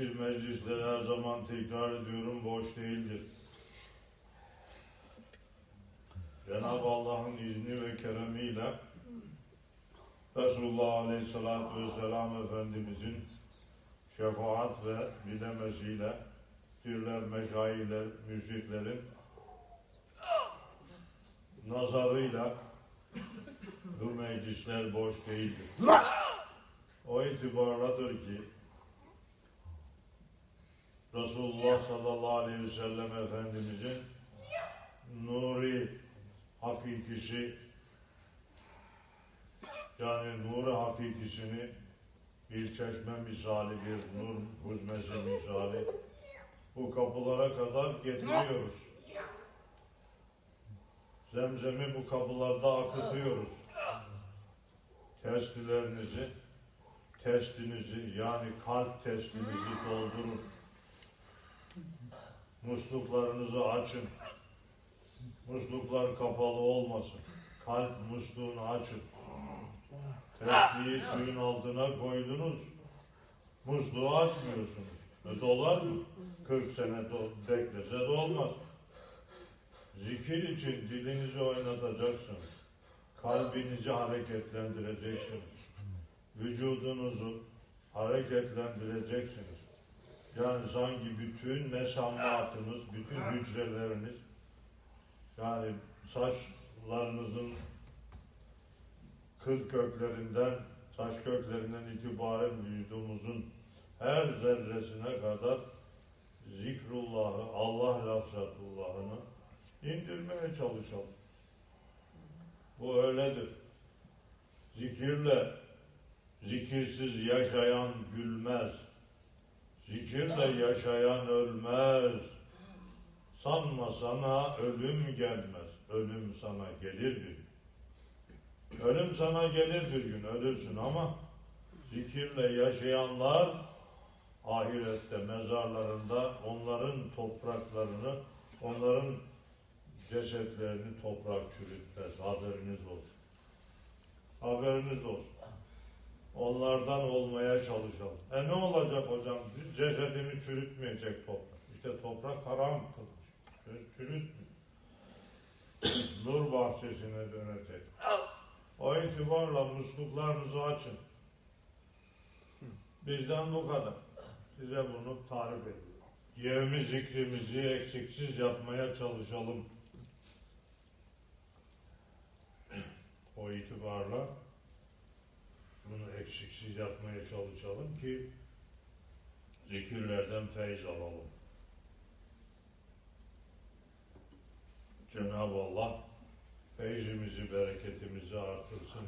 zikir meclisleri her zaman tekrar ediyorum boş değildir. Cenab-ı Allah'ın izni ve keremiyle Resulullah Aleyhisselatü Vesselam Efendimizin şefaat ve bilemesiyle pirler, meşayihler, müşriklerin nazarıyla bu meclisler boş değildir. O itibarladır ki Resulullah sallallahu aleyhi ve sellem Efendimizin nuri hakikisi yani nuru hakikisini bir çeşme misali, bir nur huzmesi misali bu kapılara kadar getiriyoruz. Zemzemi bu kapılarda akıtıyoruz. Testilerinizi, testinizi yani kalp testinizi doldurun. Musluklarınızı açın. Musluklar kapalı olmasın. Kalp musluğunu açın. Testiyi suyun altına koydunuz. Musluğu açmıyorsunuz. E dolar mı? 40 sene do beklese de olmaz. Zikir için dilinizi oynatacaksınız. Kalbinizi hareketlendireceksiniz. Vücudunuzu hareketlendireceksiniz. Yani sanki bütün mesamlatınız, bütün hücreleriniz yani saçlarınızın kıl köklerinden, saç köklerinden itibaren vücudumuzun her zerresine kadar zikrullahı, Allah lafzatullahını indirmeye çalışalım. Bu öyledir. Zikirle, zikirsiz yaşayan gülmez. Zikirle yaşayan ölmez. Sanma sana ölüm gelmez. Ölüm sana gelir bir gün. Ölüm sana gelir bir gün, ölürsün ama zikirle yaşayanlar ahirette, mezarlarında onların topraklarını, onların cesetlerini toprak çürütmez. Haberiniz olsun. Haberiniz olsun. Onlardan olmaya çalışalım. E ne olacak hocam? Cesedini çürütmeyecek toprak. İşte toprak haram kılmış. Çür- Çürütmüyor. Nur bahçesine dönecek. O itibarla musluklarınızı açın. Bizden bu kadar. Size bunu tarif ediyorum. Yevmi zikrimizi eksiksiz yapmaya çalışalım. O itibarla eksiksiz yapmaya çalışalım ki zikirlerden feyiz alalım. Cenab-ı Allah feyzimizi, bereketimizi artırsın.